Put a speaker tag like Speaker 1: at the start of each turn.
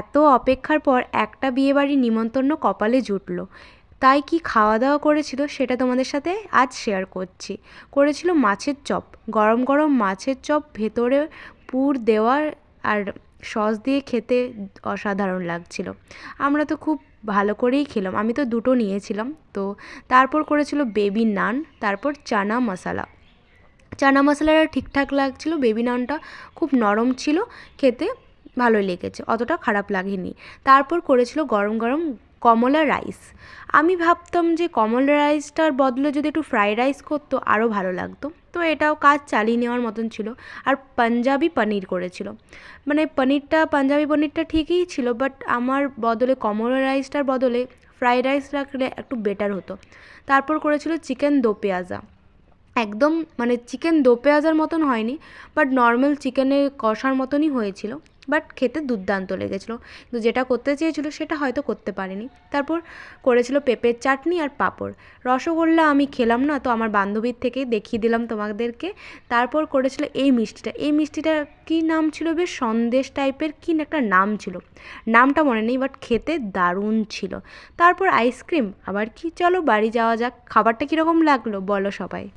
Speaker 1: এত অপেক্ষার পর একটা বিয়েবাড়ির নিমন্ত্রণ কপালে জুটলো। তাই কী খাওয়া দাওয়া করেছিল সেটা তোমাদের সাথে আজ শেয়ার করছি। করেছিল মাছের চপ, গরম গরম মাছের চপ, ভেতরে পুর দেওয়ার আর সস দিয়ে খেতে অসাধারণ লাগছিল। আমরা তো খুব ভালো করেই খেলাম, আমি তো দুটো নিয়েছিলাম। তো তারপর করেছিল বেবি নান তারপর চানা মশলা। চানা মশলাটা ঠিকঠাক লাগছিল বেবি নানটা খুব নরম ছিল, খেতে ভালোই লেগেছে, অতটা খারাপ লাগেনি। তারপর করেছিল গরম গরম কমলা রাইস। আমি ভাবতাম যে কমলা রাইসটার বদলে যদি একটু ফ্রায়েড রাইস করতো, আরও ভালো লাগতো। তো এটাও কাজ চালিয়ে নেওয়ার মতন ছিল। আর পাঞ্জাবি পনির করেছিল। মানে পনিরটা, পাঞ্জাবি পনিরটা ঠিকই ছিল, বাট আমার বদলে কমলা রাইসটার বদলে ফ্রায়েড রাইস রাখলে একটু বেটার হতো। তারপর করেছিল চিকেন দো পেঁয়াজা। একদম মানে চিকেন দো পেঁয়াজার মতন হয়নি, বাট নর্মাল চিকেনের কষার মতনই হয়েছিল। বাট খেতে দুর্দান্ত লেগেছিলো। কিন্তু যেটা করতে চেয়েছিলো সেটা হয়তো করতে পারেনি। তারপর করেছিল পেঁপের চাটনি আর পাঁপড়। রসগোল্লা আমি খেলাম না, তো আমার বান্ধবীর থেকে দেখিয়ে দিলাম তোমাদেরকে। তারপর করেছিল এই মিষ্টিটা। এই মিষ্টিটার কী নাম ছিল বেশ? সন্দেশ টাইপের কি একটা নাম ছিল। নামটা মনে নেই, বাট খেতে দারুণ ছিল। তারপর আইসক্রিম। আবার কি? চলো বাড়ি যাওয়া যাক। খাবারটা কীরকম লাগল? বলো সবাই।